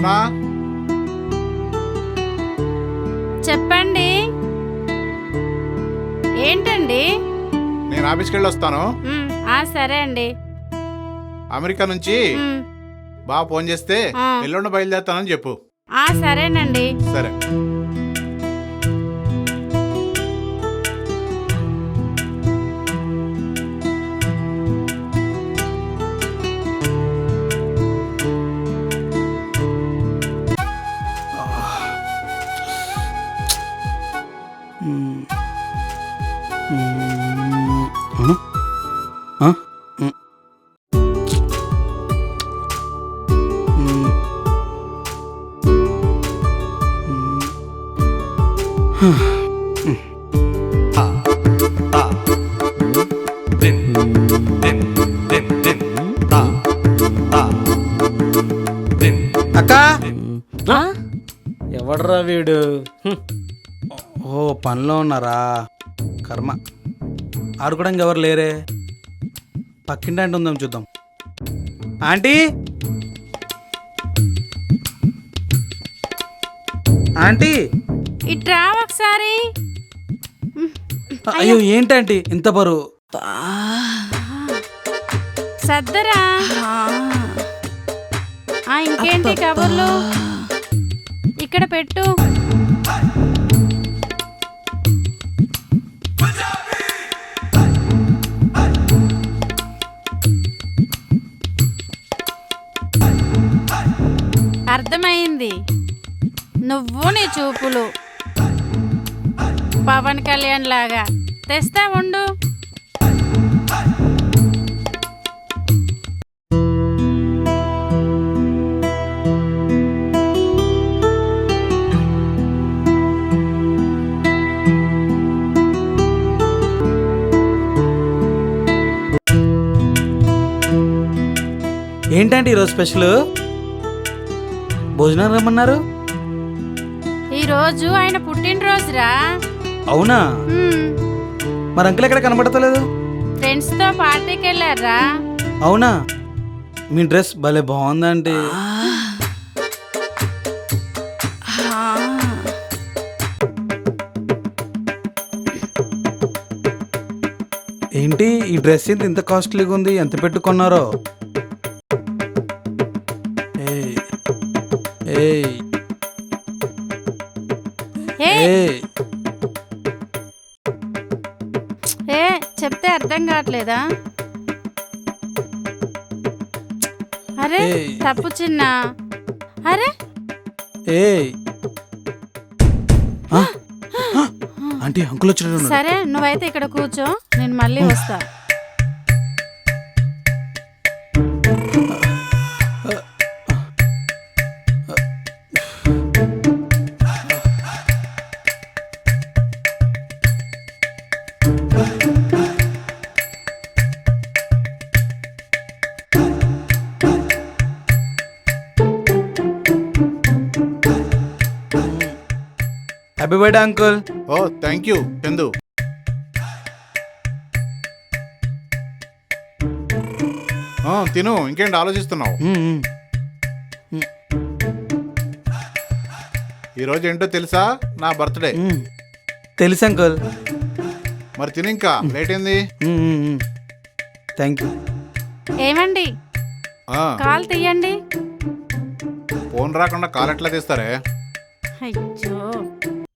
స్వప్న చెప్పండి. ఏంటండి? నేను ఆఫీస్కి వెళ్ళి వస్తాను మ్, ఆ సరే అండి. అమెరికా నుంచి మ్, బాగా ఫోన్ చేస్తే ఆ. ఎల్లుండి బయలుదేరుతానని చెప్పు. ఆ సరేనండి. సరే. వీడు. ఓ పనిలో ఉన్నారా? కర్మ. ఆడుకోవడానికి ఎవరు లేరే? పక్కింటి ఆంటీ ఉందాం చూద్దాం. ఆంటీ? ఆంటీ? ఇట్రా ఒకసారి. అయ్యో ఏంటంటీ ఇంత బరువు. సర్దరా. ఆ ఇంకేంటి కబుర్లు? ఇక్కడ పెట్టు. అర్థమైంది. నువ్వు నీ చూపులు. పవన్ కళ్యాణ్ లాగా. తెస్తా ఉండు. ఏంటంటే ఈరోజు స్పెషల్? భోజనం రమ్మన్నారు? ఈరోజు ఆయన పుట్టినరోజురా. అవునా? మరి అంకుల్ ఎక్కడ కనబడతలేదు ఫ్రెండ్స్తో పార్టీకి వెళ్ళారా? అవునా? మీ డ్రెస్ భలే బాగుందంటే ఏంటి ఈ డ్రెస్ ఇంత కాస్ట్లీగా ఉంది ఎంత పెట్టుకున్నారో? ఏ చెప్తే అర్థం కావట్లేదా అరే. తప్పు చిన్న అరే? ఆ? ఆంటీ అంకుల్ సరే నువ్వైతే ఇక్కడ కూర్చో నేను మళ్ళీ వస్తా హ్యాపీ బర్త్డే అంకుల్ ఓ థ్యాంక్ యూ చందు ఆ, తిను ఇంకేంటి ఆలోచిస్తున్నావు? ఈరోజు ఏంటో తెలుసా? నా బర్త్డే. తెలుసు అంకుల్ మరి తిను ఇంకా. లేట్ అయింది. థ్యాంక్ యూ ఏమండి? ఆ, కాల్ తీయండి. ఫోన్ రాకుండా కాల్ ఎట్లా తీస్తారే? అయ్యో.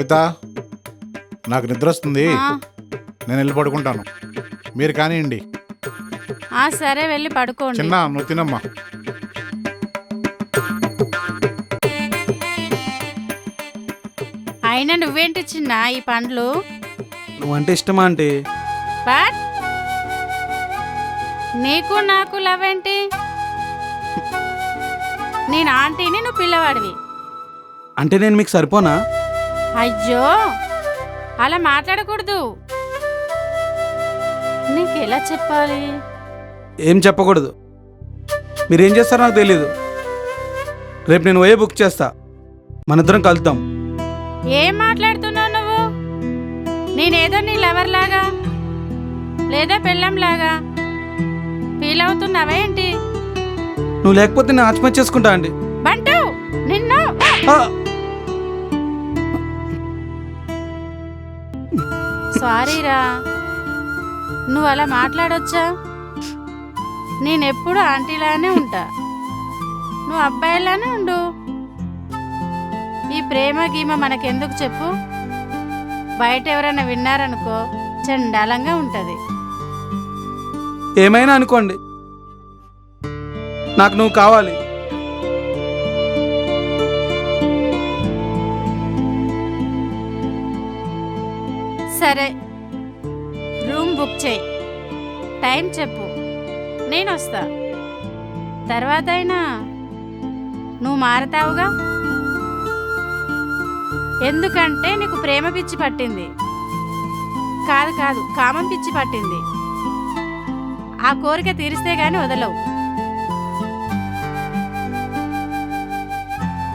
కవిత నాకు నిద్ర వస్తుంది ఆ, నేను వెళ్ళి పడుకుంటాను. మీరు కానివ్వండి ఆ సరే వెళ్ళి పడుకోండి. చిన్న నువ్వు తినమ్మా. అయినా నువ్వేంటి చిన్న ఈ పండ్లు? నువ్వంటే ఇష్టమా ఆంటీ? బట్ నీకు నాకు లవ్ ఏంటి? నేను ఆంటీని నువ్వు పిల్లవాడివి. అంటే నేను మీకు సరిపోనా? అయ్యో అలా మాట్లాడకూడదు. నీకు ఎలా చెప్పాలి? ఏం చెప్పకూడదు. మీరేం చేస్తారో నాకు తెలీదు. రేపు నేను పోయే బుక్ చేస్తా. మనిద్దరం కలుద్దాం. ఏం మాట్లాడుతున్నావు నువ్వు? నేనేదో నీ లవర్ లాగా లేదా పెళ్ళం లాగా ఫీల్ అవుతున్నావా ఏంటి? నువ్వు లేకపోతే నేను ఆత్మహత్య చేసుకుంటా అండి. బంటు నిన్ను. సారీరా. నువ్వు అలా మాట్లాడొచ్చా? నేనెప్పుడు ఆంటీలానే ఉంటా. నువ్వు అబ్బాయిలానే ఉండు. ఈ ప్రేమ గీమ మనకెందుకు చెప్పు? బయట ఎవరైనా విన్నారనుకో చండాలంగా ఉంటుంది. ఏమైనా అనుకోండి. నాకు నువ్వు కావాలి. సరే. రూమ్ బుక్ చేయి. టైం చెప్పు. నేను వస్తా. తర్వాత అయినా నువ్వు మారతావుగా? ఎందుకంటే నీకు ప్రేమ పిచ్చి పట్టింది. కాదు కాదు కామం పిచ్చి పట్టింది. ఆ కోరిక తీరిస్తే గాని వదలవు.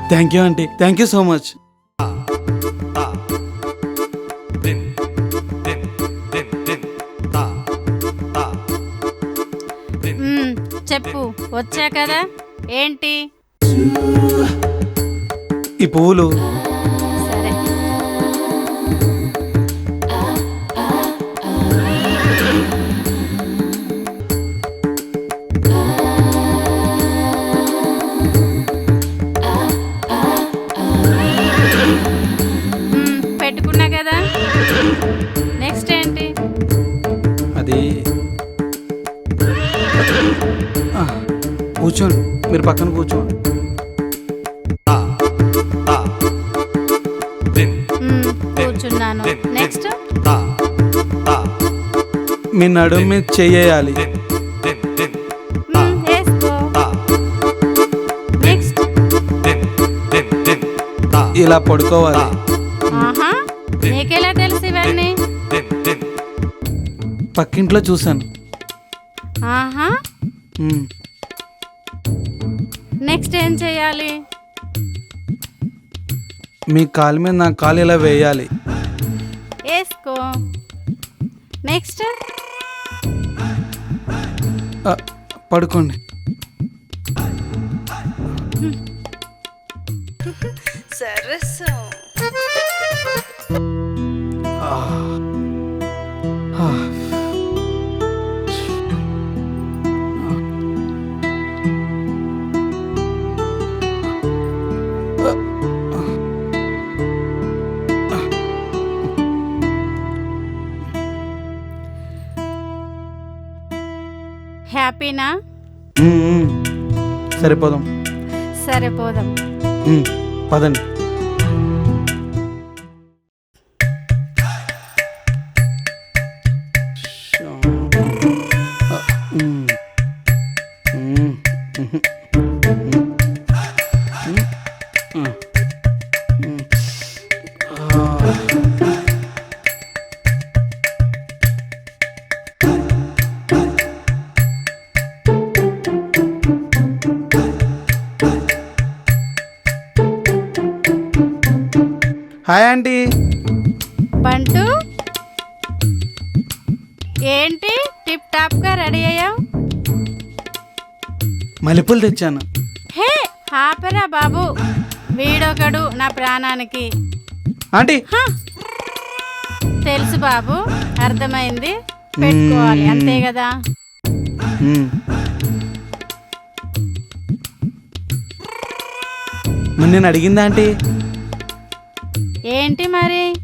Thank you aunty thank you so much వచ్చా కదా? ఏంటి? ఈ పువ్వులు. సరే. పెట్టుకున్నా కదా? మీరు పక్కన కూర్చోండి. మ్మ్, కూర్చున్నాను. నెక్స్ట్ మీ నడుము మీద చెయ్యాలి ఇలా పడుకోవాలి. ఆహా నీకెలా తెలుసు ఇవన్నీ? పక్కింట్లో చూశాను. ఆహా. నెక్స్ట్ ఏం చేయాలి? మీ కాలు మీద నా కాలు ఇలా వేయాలి? వేసుకో. నెక్స్ట్ ఆ, పడుకోండి. సరసం హ్యాపీనా. సరిపోదాం సరే పోదాం. మ్మ్, పదండి. Hi aunty. బంటు ఏంటి టిప్ టాప్గా రెడీ అయ్యావు? మల్లెపూలు తెచ్చాను. హే ఆపరా బాబు. వీడొకడు నా ప్రాణానికి. ఆంటీ. హ! తెలుసు బాబు అర్థమైంది? పెట్టుకోవాలి. అంతే కదా? మ్మ్. మరి నేను అడిగిందా ఆంటీ? ఏంటి మరి?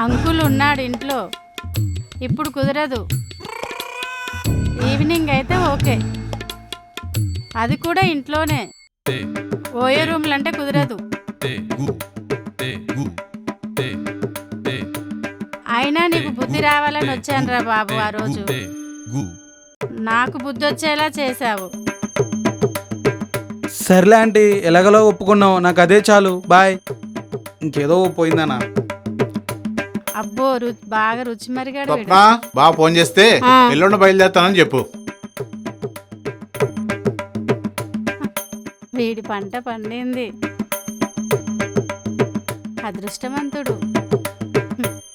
అంకుల్ ఉన్నాడు ఇంట్లో. ఇప్పుడు కుదరదు. ఈవినింగ్ అయితే ఓకే. అది కూడా ఇంట్లోనే. ఓయే రూమ్లు అంటే కుదరదు. అయినా నీకు బుద్ధి రావాలని వచ్చానురా బాబు ఆ రోజు. నాకు బుద్ధి వచ్చేలా చేశావు. సర్లే ఆంటీ ఎలాగలో ఒప్పుకున్నావు. నాకు అదే చాలు. బాయ్. ఇంకేదో పోయిందనా అబ్బో రు బాగా రుచి మరిగాడు వీడు. స్వప్న బాగా ఫోన్ చేస్తే ఆ. ఎల్లుండి బయలుదేరుతానని చెప్పు వీడి పంట పండింది అదృష్టవంతుడు